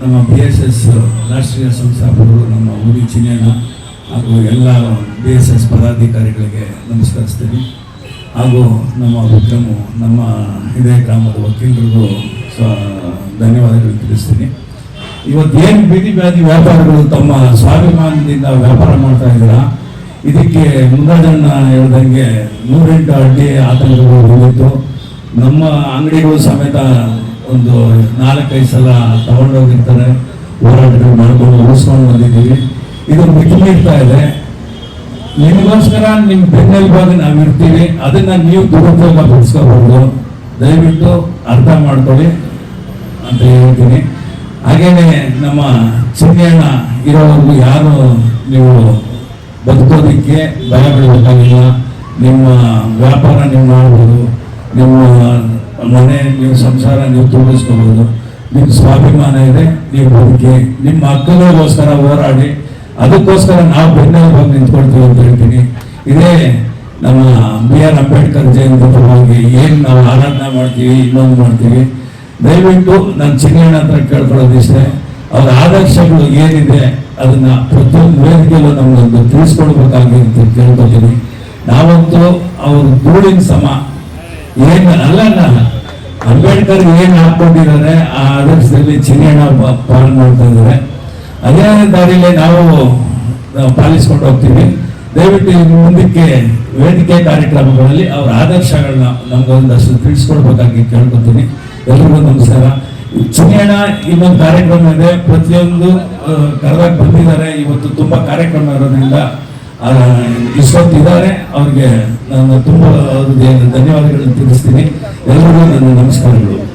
ನಮ್ಮ B S S ರಾಷ್ಟ್ರೀಯ ಸಂಸ್ಥಾಪಕರು, ನಮ್ಮ ಊರಿ ಚಿನ್ನಣ್ಣ ಹಾಗೂ ಎಲ್ಲ ಬಿ ಎಸ್ ಎಸ್ ಪದಾಧಿಕಾರಿಗಳಿಗೆ ನಮಸ್ಕರಿಸ್ತೀನಿ. ಹಾಗೂ ನಮ್ಮ ವಿಕ್ರಮು ನಮ್ಮ ಇದೇ ಗ್ರಾಮದ ವಕೀಲರಿಗೂ ಸ್ವ ಧನ್ಯವಾದಗಳು ತಿಳಿಸ್ತೀನಿ. ಇವತ್ತು ಏನು ಬೀದಿ ಬ್ಯಾದಿ ವ್ಯಾಪಾರಿಗಳು ತಮ್ಮ ಸ್ವಾಭಿಮಾನದಿಂದ ವ್ಯಾಪಾರ ಮಾಡ್ತಾ ಇದ್ದೀರಾ? ಇದಕ್ಕೆ ಮುಂದಾಜಣ್ಣ ಹೇಳ್ದಂಗೆ ನೂರೆಂಟು ಅಡ್ಡಿ ಆತಂಕಗಳು ಬಂದಿತ್ತು. ನಮ್ಮ ಅಂಗಡಿಗಳು ಸಮೇತ ಒಂದು ನಾಲ್ಕೈದು ಸಲ ತಗೊಂಡೋಗಿರ್ತಾರೆ ಹೋರಾಟಗಳು ಮಾಡ್ಕೊಂಡು ಉಳಿಸ್ಕೊಂಡು ಬಂದಿದ್ದೀವಿ. ಇದು ಮಿತಿ ಮೀರ್ತಾ ಇದೆ. ನಿಮಗೋಸ್ಕರ ನಿಮ್ಮ ಬೆನ್ನೆಲುಬಾಗಿ ನಾವು ಇರ್ತೀವಿ ಅದನ್ನ ನೀವು ದುರುಪಯೋಗ ಪಡಿಸ್ಕೋಬಹುದು. ದಯವಿಟ್ಟು ಅರ್ಥ ಮಾಡ್ಕೊಳ್ಳಿ ಅಂತ ಹೇಳ್ತೀನಿ. ಹಾಗೇನೆ ನಮ್ಮ ಚಿನ್ನಣ್ಣ ಇರೋವರೆಗೂ ಯಾರು ನೀವು ಬದುಕೋದಕ್ಕೆ ಭಯ ಬೀಳಬೇಕಾಗಿಲ್ಲ ನಿಮ್ಮ ವ್ಯಾಪಾರ ನೀವು ಮಾಡ್ಬೋದು. ನಿಮ್ಮ ಮನೆ ನೀವು ಸಂಸಾರ ನೀವು ತುಂಬಿಸ್ಕೋಬೋದು. ನಿಮ್ಮ ಸ್ವಾಭಿಮಾನ ಇದೆ, ನೀವು ಬದುಕಿ ನಿಮ್ಮ ಹಕ್ಕುಗಳಿಗೋಸ್ಕರ ಹೋರಾಡಿ, ಅದಕ್ಕೋಸ್ಕರ ನಾವು ಬಂದು ನಿಂತ್ಕೊಳ್ತೀವಿ ಅಂತ ಹೇಳ್ತೀನಿ. ಇದೇ ನಮ್ಮ ಬಿ ಆರ್ ಅಂಬೇಡ್ಕರ್ ಜಯಂತಿ ಪರವಾಗಿ ಏನು ನಾವು ಆರಾಧನೆ ಮಾಡ್ತೀವಿ, ಇನ್ನೊಂದು ಮಾಡ್ತೀವಿ. ದಯವಿಟ್ಟು ನಾನು ಚಿನ್ನಣ್ಣ ಹತ್ರ ಕೇಳ್ಕೊಳ್ಳೋದಿಷ್ಟೇ, ಅವರ ಆದರ್ಶಗಳು ಏನಿದೆ ಅದನ್ನ ಪ್ರತಿಯೊಂದು ವೇದಿಕೆಯಲ್ಲೂ ನಮಗೊಂದು ತಿಳಿಸ್ಕೊಡ್ಬೇಕಾಗಿ ಅಂತ ಕೇಳ್ಕೊತೀನಿ ನಾವಂತೂ ಅವ್ರ ಧೂಳಿನ ಸಮ ಏನು ಅಲ್ಲ ಅಂಬೇಡ್ಕರ್ ಏನು ಹಾಕೊಂಡಿದ್ದಾರೆ ಆ ಆದರ್ಶದಲ್ಲಿ ಚಿನ್ನ ಪಾಲ್ ಮಾಡ್ತಾ ಇದ್ದಾರೆ. ಅದೇ ದಾರಿಯಲ್ಲಿ ನಾವು ಪಾಲಿಸ್ಕೊಂಡು ಹೋಗ್ತೀವಿ. ದಯವಿಟ್ಟು ಮುಂದಕ್ಕೆ ವೇದಿಕೆ ಕಾರ್ಯಕ್ರಮಗಳಲ್ಲಿ ಅವರ ಆದರ್ಶಗಳನ್ನ ನಮ್ಗೊಂದಷ್ಟು ತಿಳಿಸ್ಕೊಡ್ಬೇಕಾಗಿ ಕೇಳ್ಕೊತೀನಿ. ಎಲ್ರಿಗೂ ನಮಸ್ಕಾರ. ಚಿನ್ನ ಇನ್ನೊಂದು ಕಾರ್ಯಕ್ರಮ ಇದೆ. ಪ್ರತಿಯೊಂದು ಕರೆದಾಗ ಬಂದಿದ್ದಾರೆ. ಇವತ್ತು ತುಂಬಾ ಕಾರ್ಯಕ್ರಮ ಇರೋದ್ರಿಂದ ಇಸ್ಕೊತಿದ್ದಾರೆ ಅವ್ರಿಗೆ ನಾನು ತುಂಬ ಧನ್ಯವಾದಗಳನ್ನು ತಿಳಿಸ್ತೀನಿ. ಎಲ್ಲರಿಗೂ ನನ್ನ ನಮಸ್ಕಾರಗಳು.